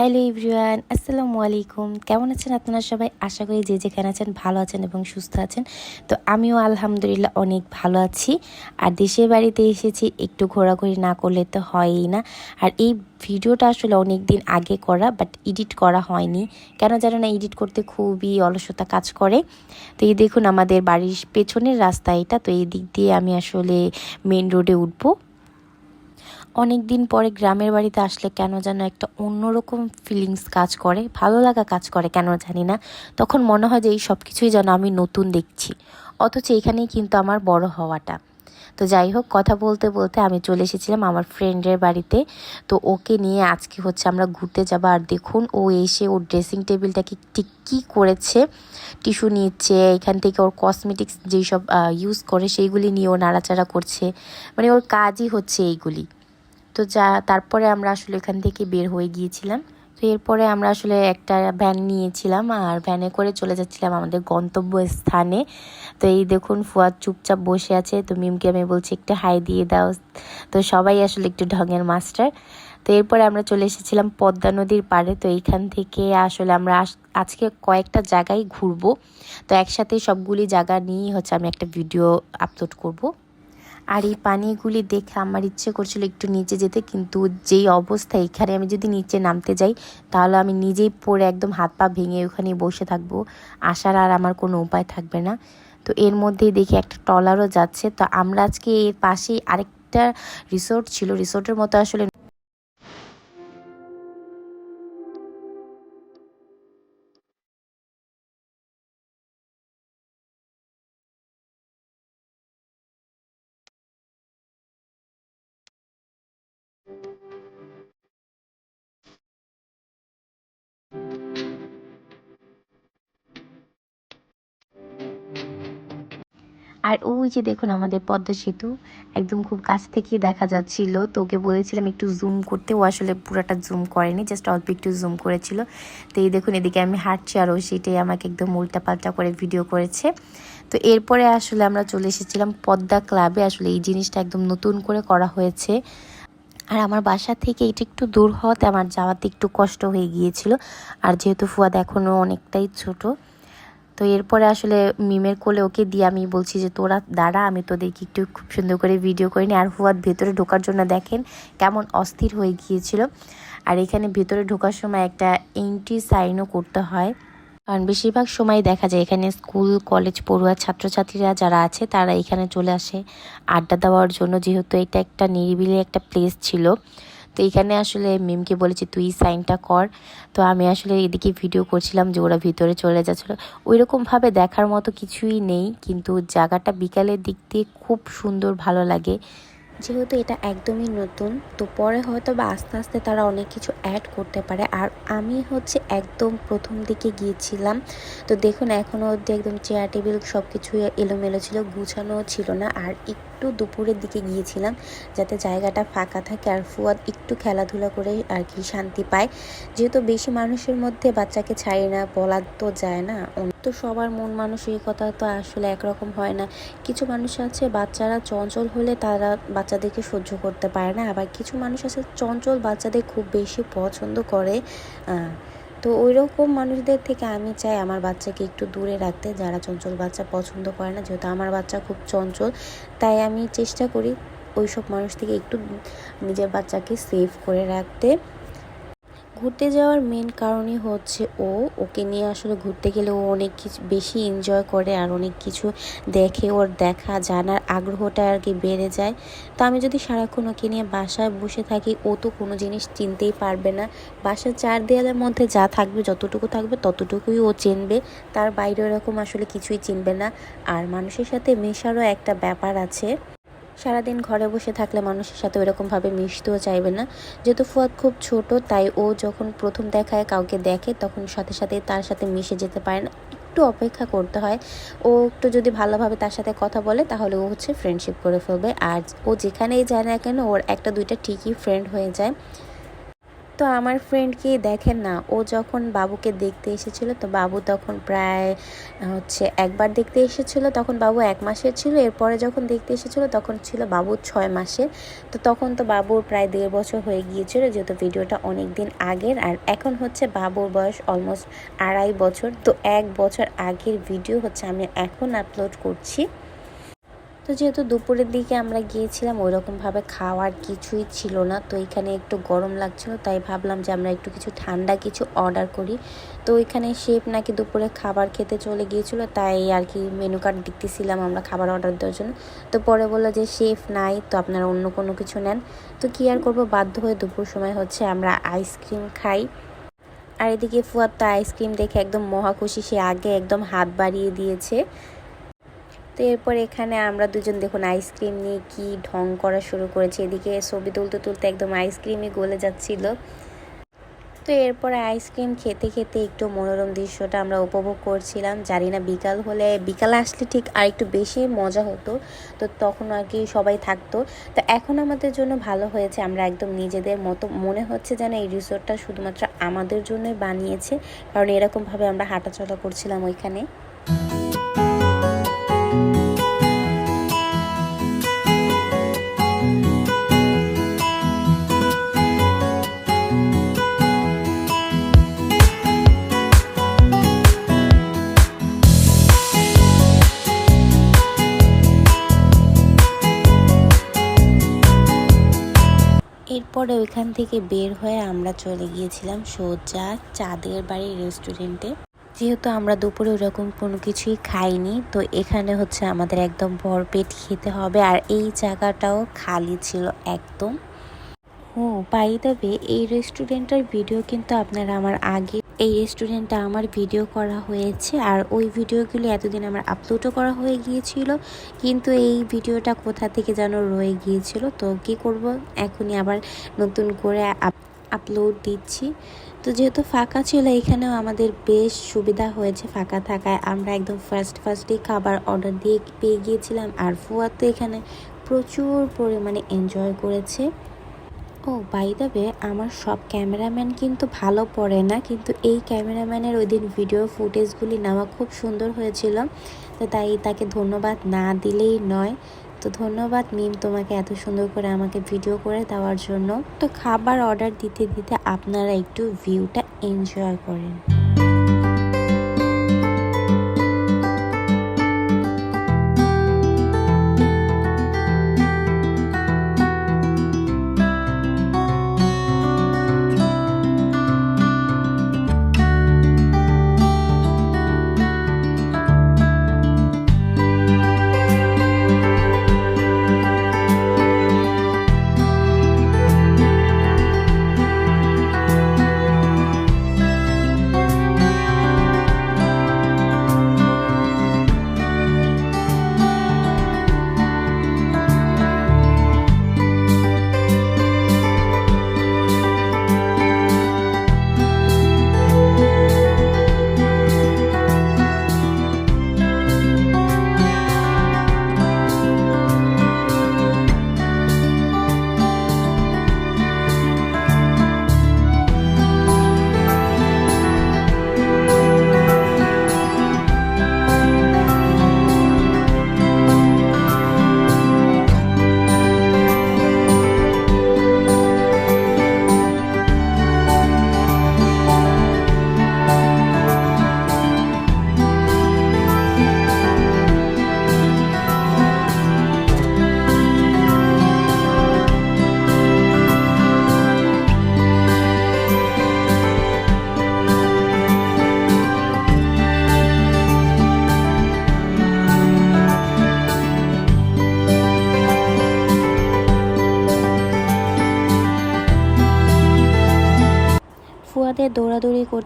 Hello everyone, আসসালামু আলাইকুম। কেমন আছেন আপনারা সবাই? আশা করি যে যেখানে আছেন ভালো আছেন এবং সুস্থ আছেন। তো আমিও আলহামদুলিল্লাহ অনেক ভালো আছি। আর দেশের বাড়িতে এসেছি, একটু ঘোরাঘুরি না করলে তো হয়ই না। আর এই ভিডিওটা আসলে অনেক দিন আগে করা বাট এডিট করা হয়নি। কেন জানো না এডিট করতে খুবই অলসতা কাজ করে। তো এই দেখুন আমাদের বাড়ির পেছনের রাস্তা এটা। তো এই দিক দিয়ে আমি আসলে মেন রোডে উঠবো। অনেক দিন পরে গ্রামের বাড়িতে আসলে কেন যেন একটা অন্যরকম ফিলিংস কাজ করে, ভালো লাগা কাজ করে, কেন জানি না। তখন মনে হয় যে এই সব কিছুই যেন আমি নতুন দেখছি। অথচ এখানেই কিন্তু আমার বড় হওয়াটা। তো যাই হোক, কথা বলতে বলতে আমি চলে এসেছিলাম আমার ফ্রেন্ডের বাড়িতে। তো ওকে নিয়ে আজকে হচ্ছে আমরা ঘুরতে যাব। আর দেখুন, ও এসে ওর ড্রেসিং টেবিলটাকে ঠিক কী করেছে। টিস্যু নিচ্ছে, এখান থেকে ওর কসমেটিক্স যেই সব ইউজ করে, সেইগুলি নিয়ে ও নাড়াচাড়া করছে। মানে ওর কাজই হচ্ছে এইগুলি। তো যা, তারপরে আমরা আসলে এখান থেকে বের হয়ে গিয়েছিলাম। তো এরপরে আমরা আসলে একটা ভ্যান নিয়েছিলাম আর ভ্যানে করে চলে যাচ্ছিলাম আমাদের গন্তব্য স্থানে তো এই দেখুন, ফুয়াদ চুপচাপ বসে আছে। তো মিমকে আমি বলছি, একটু হাই দিয়ে দাও। তো সবাই আসলে একটু ঢঙের মাস্টার তো এরপরে আমরা চলে এসেছিলাম পদ্মা নদীর পাড়ে। তো এইখান থেকে আসলে আমরা আজকে কয়েকটা জায়গায় ঘুরবো। তো একসাথে সবগুলি জায়গা নিয়েই হচ্ছে আমি একটা ভিডিও আপলোড করব। আর এই পানিগুলি দেখে আমার ইচ্ছে করছিল একটু নিচে যেতে, কিন্তু যেই অবস্থা এখানে আমি যদি নিচে নামতে যাই, তাহলে আমি নিজেই পড়ে একদম হাত পা ভেঙে ওখানে বসে থাকব। আসার আর আমার কোনো উপায় থাকবে না। তো এর মধ্যেই দেখি একটা ট্রলারও যাচ্ছে। তো আমরা আজকে এর পাশেই আরেকটা রিসোর্ট ছিল। রিসোর্টের মতো আসলে আর ওই যে দেখুন আমাদের পদ্মা সেতু, একদম খুব কাছ থেকেই দেখা যাচ্ছিল। তো ওকে বলেছিলাম একটু জুম করতে, ও আসলে পুরোটা জুম করেনি জাস্ট অল্প একটু জুম করেছিল। তো এই দেখুন, এদিকে আমি হাঁটছি আর ও সেটাই আমাকে একদম উল্টা পাল্টা করে ভিডিও করেছে। তো এরপরে আসলে আমরা চলে এসেছিলাম পদ্মা ক্লাবে আসলে এই জিনিসটা একদম নতুন করে করা হয়েছে। আর আমার বাসা থেকে এটা একটু দূর হওয়াতে আমার যাওয়াতে একটু কষ্ট হয়ে গিয়েছিল। আর যেহেতু ফুয়াদ এখনও অনেকটাই ছোটো তো এরপরে আসলে মিমের কোলে ওকে দিয়ে আমি বলছি যে, তোরা দাঁড়া, আমি তোদেরকে একটু খুব সুন্দর করে ভিডিও করে নিই। আর হুয়াদ ভেতরে ঢোকার জন্য দেখেন কেমন অস্থির হয়ে গিয়েছিল। আর এখানে ভেতরে ঢোকার সময় একটা এন্ট্রি সাইনও করতে হয়। কারণ বেশিরভাগ সময় দেখা যায় এখানে স্কুল, কলেজ পড়ুয়া ছাত্রছাত্রীরা যারা আছে, তারা এখানে চলে আসে আড্ডা দেওয়ার জন্য। যেহেতু এটা একটা নিরিবিলি একটা প্লেস ছিল। তো এখানে আসলে মিমকে বলেছি, তুই সাইনটা কর। তো আমি আসলে এদিকে ভিডিও করছিলাম যে ওরা ভিতরে চলে যাচ্ছিল। ওই রকমভাবে দেখার মতো কিছুই নেই, কিন্তু জায়গাটা বিকালের দিক দিয়ে খুব সুন্দর, ভালো লাগে। যেহেতু এটা একদমই নতুন, তো পরে হয়তো বা আস্তে আস্তে তারা অনেক কিছু অ্যাড করতে পারে। আর আমি হচ্ছে একদম প্রথম দিকে গিয়েছিলাম, তো দেখুন এখনও অবধি একদম চেয়ার টেবিল সব কিছু এলোমেলো ছিল, গুছানো ছিল না। আর একটু দুপুরের দিকে গিয়েছিলাম, যাতে জায়গাটা ফাঁকা থাকে আর ফুয়াদ একটু খেলাধুলা করে আর কি শান্তি পায়। যেহেতু বেশি মানুষের মধ্যে বাচ্চাকে ছাড়ি না বলা তো যায় না। তো সবার মন মানসিকতা তো আসলে একরকম হয় না। কিছু মানুষ আছে বাচ্চারা চঞ্চল হলে তারা বাচ্চাদেরকে সহ্য করতে পারে না। আবার কিছু মানুষ আছে চঞ্চল বাচ্চাদের খুব বেশি পছন্দ করে। তো ওই রকম মানুষদের থেকে আমি চাই আমার বাচ্চাকে একটু দূরে রাখতে। যারা চঞ্চল বাচ্চা পছন্দ করে না, যেহেতু আমার বাচ্চা খুব চঞ্চল, তাই আমি চেষ্টা করি ওই সব মানুষ থেকে একটু নিজের বাচ্চাকে সেভ করে রাখতে। ঘুরতে যাওয়ার মেন কারণই হচ্ছে ও, ওকে নিয়ে আসলে ঘুরতে গেলে ও অনেক কিছু, বেশি এনজয় করে আর অনেক কিছু দেখে, ওর দেখা, জানার আগ্রহটা আর কি বেড়ে যায়। তো আমি যদি সারাক্ষণ ওকে নিয়ে বাসায় বসে থাকি, ও তো কোনো জিনিস চিনতেই পারবে না। বাসার চার দেয়ালের মধ্যে যা থাকবে, যতটুকু থাকবে, ততটুকুই ও চিনবে। তার বাইরে এরকম আসলে কিছুই চিনবে না। আর মানুষের সাথে মেশারও একটা ব্যাপার আছে। সারাদিন ঘরে বসে থাকলে মানুষের সাথে ওরকমভাবে মিশতেও চাইবে না। যেহেতু ফুয়াদ খুব ছোট, তাই ও যখন প্রথম দেখায়, কাউকে দেখে, তখন সাথে সাথে তার সাথে মিশে যেতে পারে না। একটু অপেক্ষা করতে হয়। ও একটু যদি ভালোভাবে তার সাথে কথা বলে, তাহলে ও হচ্ছে ফ্রেন্ডশিপ করে ফেলবে। আর ও যেখানেই যায় না কেন, ওর একটা দুইটা ঠিকই ফ্রেন্ড হয়ে যায়। তো আমার ফ্রেন্ডকে দেখেন না। ও যখন বাবুকে দেখতে এসেছিল, তো বাবু তখন প্রায় হচ্ছে একবার দেখতে এসেছিল, তখন বাবু এক মাসের ছিল, এরপরে যখন দেখতে এসেছিল তখন ছিল বাবু ছয় মাসের। তো তখন তো বাবুর প্রায় দেড় বছর হয়ে গিয়েছিল, যেহেতু ভিডিওটা অনেক দিন আগের। আর এখন হচ্ছে বাবুর বয়স অলমোস্ট আড়াই বছর। তো এক বছর আগের ভিডিও হচ্ছে আমি এখন আপলোড করছি। তো যেহেতু দুপুরের দিকে আমরা গিয়েছিলাম, ওইরকমভাবে খাওয়ার কিছুই ছিল না। তো এখানে একটু গরম লাগছিল, তাই ভাবলাম যে আমরা একটু কিছু ঠান্ডা কিছু অর্ডার করি। তো ওইখানে শেফ নাকি দুপুরে খাবার খেতে চলে গিয়েছিল, তাই আর কি মেনু কার্ড দেখতেছিলাম আমরা খাবার অর্ডার দেওয়ার জন্য। তো পরে বলল যে শেফ নাই, তো আপনারা অন্য কোনো কিছু নেন। তো কী আর করব, বাধ্য হয়ে দুপুর সময় হচ্ছে আমরা আইসক্রিম খাই। আর এদিকে ফুয়ার তো আইসক্রিম দেখে একদম মহা খুশি, সে আগে একদম হাত বাড়িয়ে দিয়েছে। তো এরপর এখানে আমরা দুজন দেখুন আইসক্রিম নিয়ে কি ঢং করা শুরু করেছি। এদিকে ছবি তুলতে তুলতে একদম আইসক্রিমই গলে যাচ্ছিল। তো এরপরে আইসক্রিম খেতে খেতে একটু মনোরম দৃশ্যটা আমরা উপভোগ করছিলাম। জানি না বিকাল হলে, বিকালে আসলে ঠিক আর একটু বেশি মজা হতো, তো তখন আর কি সবাই থাকতো। তো এখন আমাদের জন্য ভালো হয়েছে, আমরা একদম নিজেদের মতো, মনে হচ্ছে যেন এই রিসোর্টটা শুধুমাত্র আমাদের জন্যই বানিয়েছে। কারণ এরকমভাবে আমরা হাঁটাচলা করছিলাম ওইখানে। এরপরে ওইখান থেকে বের হয়ে আমরা চলে গিয়েছিলাম সোজা চাঁদের বাড়ি রেস্টুরেন্টে যেহেতু আমরা দুপুরে ওরকম কোনো কিছুই খাইনি, তো এখানে হচ্ছে আমাদের একদম ভরপেট খেতে হবে আর এই জায়গাটাও খালি ছিল একদম। ও পাই দেবে এই রেস্টুরেন্টের ভিডিও কিন্তু আপনারা আমার আগে এই রেস্টুরেন্টটা আমার ভিডিও করা হয়েছে আর ওই ভিডিওগুলি এতদিন আমার আপলোডও করা হয়ে গিয়েছিল, কিন্তু এই ভিডিওটা কোথা থেকে যেন রয়ে গিয়েছিল, তো কি করব? এখনই আবার নতুন করে আপলোড দিচ্ছি। তো যেহেতু ফাঁকা ছিল, এখানেও আমাদের বেশ সুবিধা হয়েছে ফাঁকা থাকায়। আমরা একদম ফার্স্ট ফার্স্টেই খাবার অর্ডার দিয়ে পেয়ে গিয়েছিলাম আর ফুয়া তো এখানে প্রচুর পরিমাণে এনজয় করেছে। ও বাই দেবে আমার সব ক্যামেরাম্যান কিন্তু ভালো পড়ে না, কিন্তু এই ক্যামেরাম্যানের ওই দিন ভিডিও ফুটেজগুলি নেওয়া খুব সুন্দর হয়েছিল, তো তাই তাকে ধন্যবাদ না দিলেই নয়। তো ধন্যবাদ মিম তোমাকে এত সুন্দর করে আমাকে ভিডিও করে দেওয়ার জন্য। তো খাবার অর্ডার দিতে দিতে আপনারা একটু ভিউটা এনজয় করেন।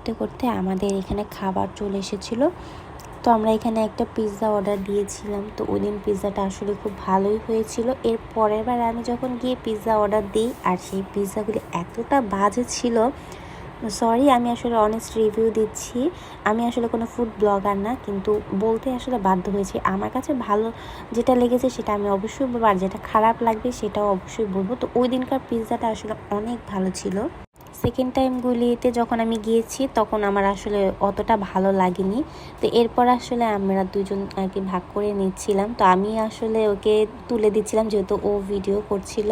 করতে করতে আমাদের এখানে খাবার চলে এসেছিল। তো আমরা এখানে একটা পিৎজা অর্ডার দিয়েছিলাম। তো ওই দিন পিৎজাটা আসলে খুব ভালোই হয়েছিল। এর পরের বার আমি যখন গিয়ে পিৎজা অর্ডার দিই, আর সেই পিৎজাগুলি এতটা বাজে ছিল সরি আমি আসলে অনেস্ট রিভিউ দিচ্ছি। আমি আসলে কোনো ফুড ব্লগার না, কিন্তু বলতে আসলে বাধ্য হয়েছি। আমার কাছে ভালো যেটা লেগেছে সেটা আমি অবশ্যই বলব, আর যেটা খারাপ লাগবে সেটাও অবশ্যই বলব। তো ওই দিনকার পিৎজাটা আসলে অনেক ভালো ছিল। সেকেন্ড টাইমগুলিতে যখন আমি গিয়েছি, তখন আমার আসলে অতটা ভালো লাগেনি। তো এরপর আসলে আমরা দুজন আর কি ভাগ করে নিচ্ছিলাম। তো আমি আসলে ওকে তুলে দিচ্ছিলাম যেহেতু ও ভিডিও করছিল।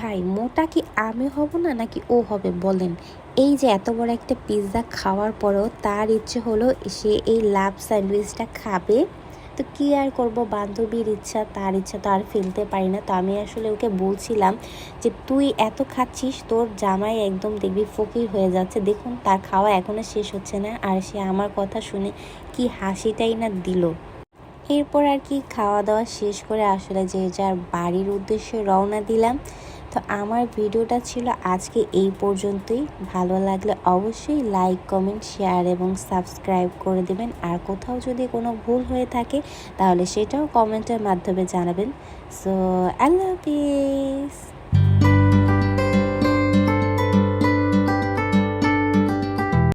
ভাই, মোটা কি আমি হব না নাকি ও হবে? বলেন। এই যে এত বড় একটা পিৎজা খাওয়ার পরও তার ইচ্ছে হলো সে এই লাভ স্যান্ডউইচটা খাবে। তো কী আর করব? বান্ধবীর ইচ্ছা, তার ইচ্ছা তো আর ফেলতে পারি না। তো আমি আসলে ওকে বলছিলাম যে, তুই এত খাচ্ছিস, তোর জামাই একদম দেখবি ফকির হয়ে যাচ্ছে। দেখুন, তার খাওয়া এখনও শেষ হচ্ছে না। আর সে আমার কথা শুনে কি হাসিটাই না দিল। এরপর আর কি খাওয়া দাওয়া শেষ করে আসলে যে যার বাড়ির উদ্দেশ্যে রওনা দিলাম। তো আমার ভিডিওটা ছিল আজকে এই পর্যন্তই। ভালো লাগলে অবশ্যই লাইক কমেন্ট শেয়ার এবং সাবস্ক্রাইব করে দেবেন। আর কোথাও যদি কোনো ভুল হয়ে থাকে, তাহলে সেটাও কমেন্টের মাধ্যমে জানাবেন। সো আল্লাহ হাফিজ।